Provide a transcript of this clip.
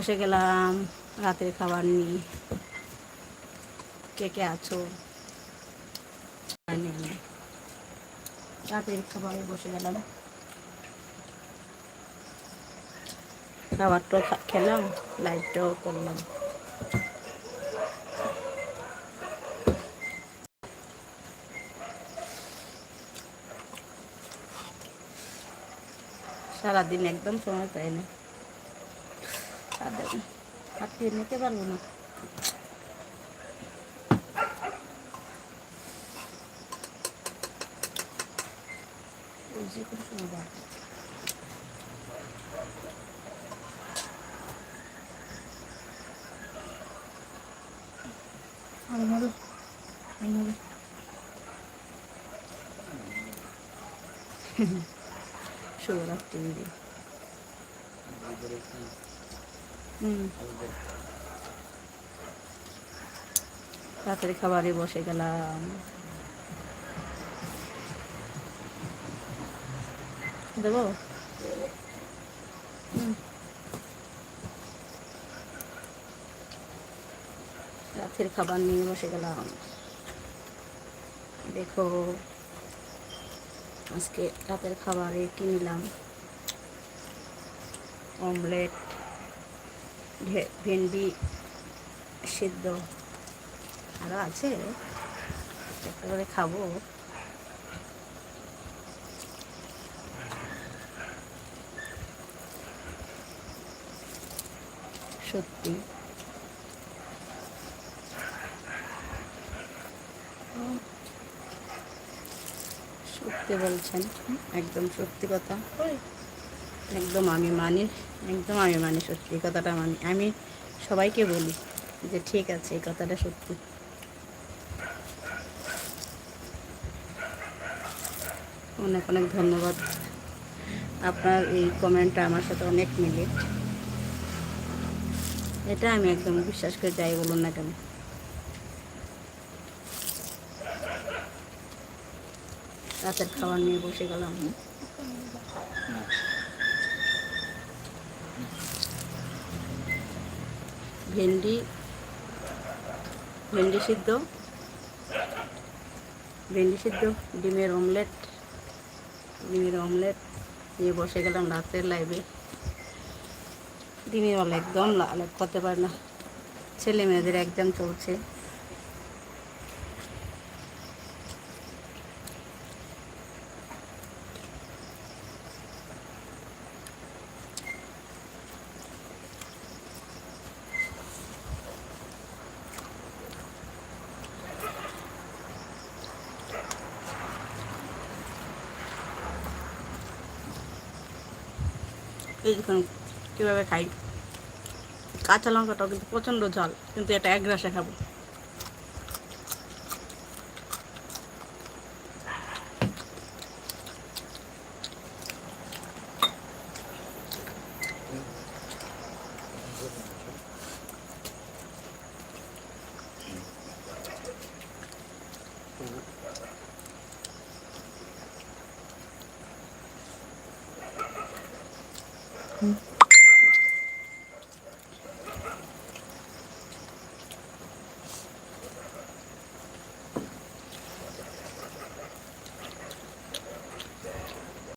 বসে গেলাম, রাতের খাবার নিয়ে কে কে আছো। রাতের খাবারে বসে গেলাম। খাবারটাও খেলাম, লাইটটাও করলাম। সারাদিন একদম সময় পাই না। হাতে নিতে পারব না যে কোনো সময়। আর মরো, মরো। শুভরাত্রি দিদি হুম রাতের খাবারে বসে গেলাম। দেবো? রাতের খাবার নিয়ে বসে গেলাম। দেখো, আজকে রাতের খাবারে কিনলাম অমলেট। ভেন্ডি সিদ্ধ আরও আছে। একটা করে খাব। সত্যি। সত্যি বলছেন একদম সত্যি কথা। একদম আমি মানি, একদম আমি মানি সত্যি, এই কথাটা মানি। আমি সবাইকে বলি যে ঠিক আছে, এই কথাটা সত্যি। অনেক অনেক ধন্যবাদ। আপনার এই কমেন্টটা আমার সাথে অনেক মিলে। এটা আমি একদম বিশ্বাস করে যাই বলুন না কেন। রাতের খাবার নিয়ে বসে গেলাম। ভেন্ডি ভেন্ডি সিদ্ধ ভেন্ডি সিদ্ধ, ডিমের অমলেট ডিমের অমলেট নিয়ে বসে গেলাম রাতের লাইভে ডিমের অল একদম লাল করতে পারে না। ছেলে মেয়েদের একদম চলছে। এই দেখুন কীভাবে খাই। কাঁচা লঙ্কাটাও কিন্তু প্রচণ্ড ঝাল কিন্তু এটা এক গ্রাসে খাব। Mm-hmm.